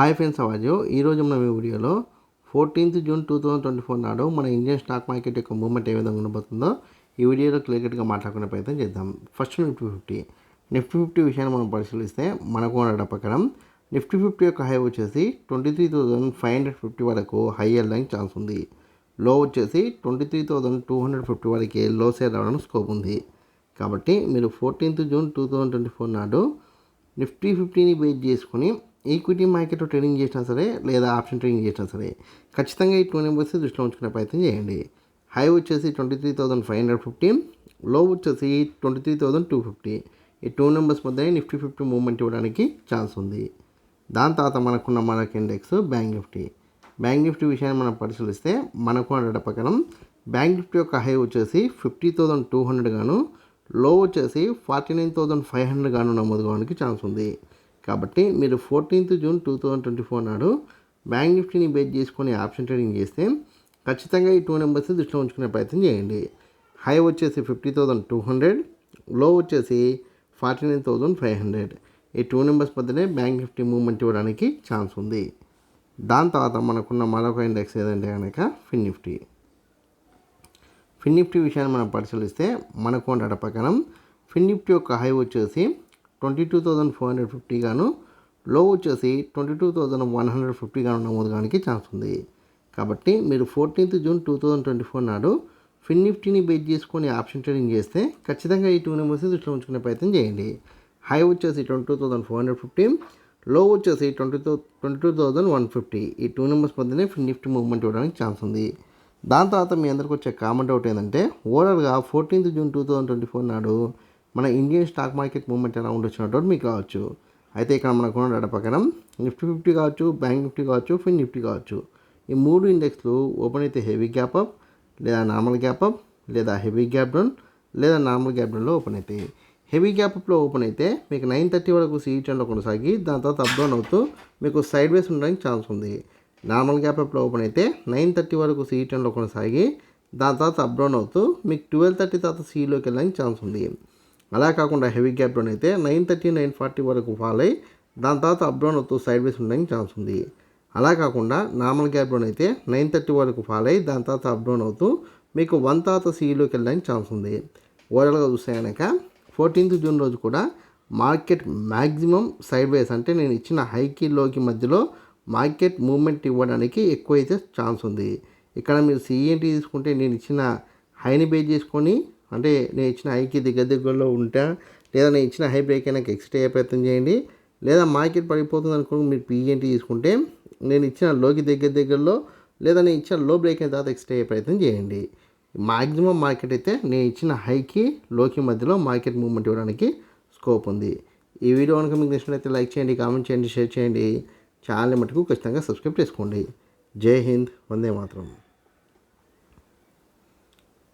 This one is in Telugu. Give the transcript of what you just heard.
హాయ్ ఫ్రెండ్స్ అవాజు ఈరోజు మనం ఈ వీడియోలో fourteenth June two thousand twenty four నాడు మన ఇండియన్ స్టాక్ మార్కెట్ యొక్క మూవ్మెంట్ ఏ విధంగా ఉండబోతుందో ఈ వీడియోలో క్లియర్గా మాట్లాడుకునే ప్రయత్నం చేద్దాం. First Nifty fifty. Nifty fifty విషయాన్ని మనం పరిశీలిస్తే మనకు ఉండడం ప్రకారం నిఫ్టీ ఫిఫ్టీ యొక్క హై వచ్చేసి twenty three thousand five hundred fifty వరకు హై వెళ్ళడానికి ఛాన్స్ ఉంది. లో వచ్చేసి twenty three thousand two hundred fifty వరకు లో సేల్ రావడానికి స్కోప్ ఉంది. కాబట్టి మీరు fourteenth June two thousand twenty four నాడు నిఫ్టీ ఫిఫ్టీని బేస్ చేసుకొని ఈక్విటీ మార్కెట్లో ట్రేడింగ్ చేసినా సరే లేదా ఆప్షన్ ట్రేడింగ్ చేసినా సరే ఖచ్చితంగా ఈ టూ నెంబర్స్ దృష్టిలో ఉంచుకునే ప్రయత్నం చేయండి. హై వచ్చేసి twenty three thousand five hundred fifty low వచ్చేసి twenty three thousand two fifty. ఈ టూ నెంబర్స్ మధ్య నిఫ్టీ ఫిఫ్టీ మూవ్మెంట్ ఇవ్వడానికి ఛాన్స్ ఉంది. దాని తర్వాత మనకున్న మనకి index bank Nifty. Bank Nifty విషయాన్ని మనం పరిశీలిస్తే మనకు డేటా ప్రకారం బ్యాంక్ నిఫ్టీ యొక్క హై వచ్చేసి ఫిఫ్టీ థౌసండ్ టూ హండ్రెడ్ గాను లో వచ్చేసి forty nine thousand five hundred గాను నమోదు కావడానికి ఛాన్స్ ఉంది. కాబట్టి మీరు fourteenth June two thousand twenty four నాడు బ్యాంక్ నిఫ్టీని బేస్ చేసుకొని ఆప్షన్ ట్రేడింగ్ చేస్తే ఖచ్చితంగా ఈ టూ నెంబర్స్ దృష్టిలో ఉంచుకునే ప్రయత్నం చేయండి. హై వచ్చేసి ఫిఫ్టీ థౌసండ్ టూ హండ్రెడ్లో వచ్చేసి forty nine thousand five hundred. ఈ టూ నెంబర్స్ మధ్యనే బ్యాంక్ నిఫ్టీ మూవ్మెంట్ ఇవ్వడానికి ఛాన్స్ ఉంది. దాని తర్వాత మనకున్న మరొక ఇండెక్స్ ఏదంటే కనుక ఫిన్ నిఫ్టీ. ఫిన్ నిఫ్టీ విషయాన్ని మనం పరిశీలిస్తే మనకు డేటా ప్రకారం ఫిన్ నిఫ్టీ యొక్క హై వచ్చేసి twenty two thousand four hundred fifty గాను లో వచ్చేసి twenty two thousand one hundred fifty గాను నమోదు కానికి ఛాన్స్ ఉంది. కాబట్టి మీరు fourteenth June two thousand twenty four నాడు ఫిన్ నిఫ్టీని బేస్ చేసుకొని ఆప్షన్ ట్రేడింగ్ చేస్తే ఖచ్చితంగా ఈ టూ నెంబర్స్ దృష్టిలో ఉంచుకునే ప్రయత్నం చేయండి. హై వచ్చేసి twenty two thousand four hundred fifty low వచ్చేసి twenty two twenty two thousand one fifty. ఈ టూ నెంబర్స్ మధ్యనే ఫిన్ నిఫ్టీ మూవ్మెంట్ ఇవ్వడానికి ఛాన్స్ ఉంది. దాని తర్వాత మీ అందరికి వచ్చే కామన్ డౌట్ ఏంటంటే ఓవరాల్గా fourteenth June two thousand twenty four నాడు మన ఇండియన్ స్టాక్ మార్కెట్ మూవ్మెంట్ ఎలా ఉండొచ్చు మీకు కావచ్చు. అయితే ఇక్కడ మనకు ఉన్న డేటా ప్రకారం నిఫ్టీ ఫిఫ్టీ కావచ్చు బ్యాంక్ నిఫ్టీ కావచ్చు ఫిన్ నిఫ్టీ కావచ్చు. ఈ మూడు ఇండెక్స్లు ఓపెన్ అయితే హెవీ గ్యాప్ అప్ లేదా నార్మల్ గ్యాప్ అప్ లేదా హెవీ గ్యాప్ డౌన్ లేదా నార్మల్ గ్యాప్ డౌన్లో ఓపెన్ అవుతాయి హెవీ గ్యాప్ అప్లో ఓపెన్ అయితే మీకు నైన్ థర్టీ వరకు సీఈ టెన్లో కొనసాగి దాని తర్వాత అప్ డౌన్ అవుతూ మీకు సైడ్ వేస్ ఉండడానికి ఛాన్స్ ఉంది. నార్మల్ గ్యాప్ అప్లో ఓపెన్ అయితే నైన్ థర్టీ వరకు సీఈ టెన్లో కొనసాగి దాని తర్వాత అప్ డౌన్ అవుతూ మీకు ట్వెల్వ్ థర్టీ తర్వాత సీలోకి వెళ్ళడానికి ఛాన్స్ ఉంది. అలా కాకుండా హెవీ గ్యాప్ డౌన్ అయితే నైన్ థర్టీ నైన్ ఫార్టీ వరకు ఫాల్ అయ్యి దాని తర్వాత అప్ డౌన్ అవుతూ సైడ్ వేస్ ఉండడానికి ఛాన్స్ ఉంది. అలా కాకుండా నార్మల్ గ్యాప్ డౌన్ అయితే నైన్ థర్టీ వరకు ఫాల్ అయ్యి దాని తర్వాత అప్ డౌన్ అవుతూ మీకు వన్ తర్వాత సీఈలోకి వెళ్ళడానికి ఛాన్స్ ఉంది. ఓవరాల్గా చూస్తే కనుక ఫోర్టీన్త్ జూన్ రోజు కూడా మార్కెట్ మ్యాక్సిమం సైడ్ వేస్ అంటే నేను ఇచ్చిన హైకి లోకి మధ్యలో మార్కెట్ మూవ్మెంట్ ఇవ్వడానికి ఎక్కువ అయితే ఛాన్స్ ఉంది. ఇక్కడ మీరు సిఈఎన్టీ తీసుకుంటే నేను ఇచ్చిన హైని బేస్ చేసుకొని అంటే నేను ఇచ్చిన హైకి దగ్గర దగ్గరలో ఉంటా లేదా నేను ఇచ్చిన హై బ్రేక్ అయినా ఎక్స్టే అయ్యే ప్రయత్నం చేయండి. లేదా మార్కెట్ పడిపోతుంది అనుకోండి మీరు పీఎన్టీ తీసుకుంటే నేను ఇచ్చిన లోకి దగ్గర దగ్గరలో లేదా నేను ఇచ్చిన లో బ్రేక్ అయిన తర్వాత ఎక్స్టే అయ్యే ప్రయత్నం చేయండి. మ్యాక్సిమం మార్కెట్ అయితే నేను ఇచ్చిన హైకి లోకి మధ్యలో మార్కెట్ మూవ్మెంట్ ఇవ్వడానికి స్కోప్ ఉంది. ఈ వీడియో కనుక మీకు నచ్చినట్లయితే లైక్ చేయండి కామెంట్ చేయండి షేర్ చేయండి. ఛానల్ మటుకు ఖచ్చితంగా సబ్స్క్రైబ్ చేసుకోండి. జై హింద్ వందే మాత్రం.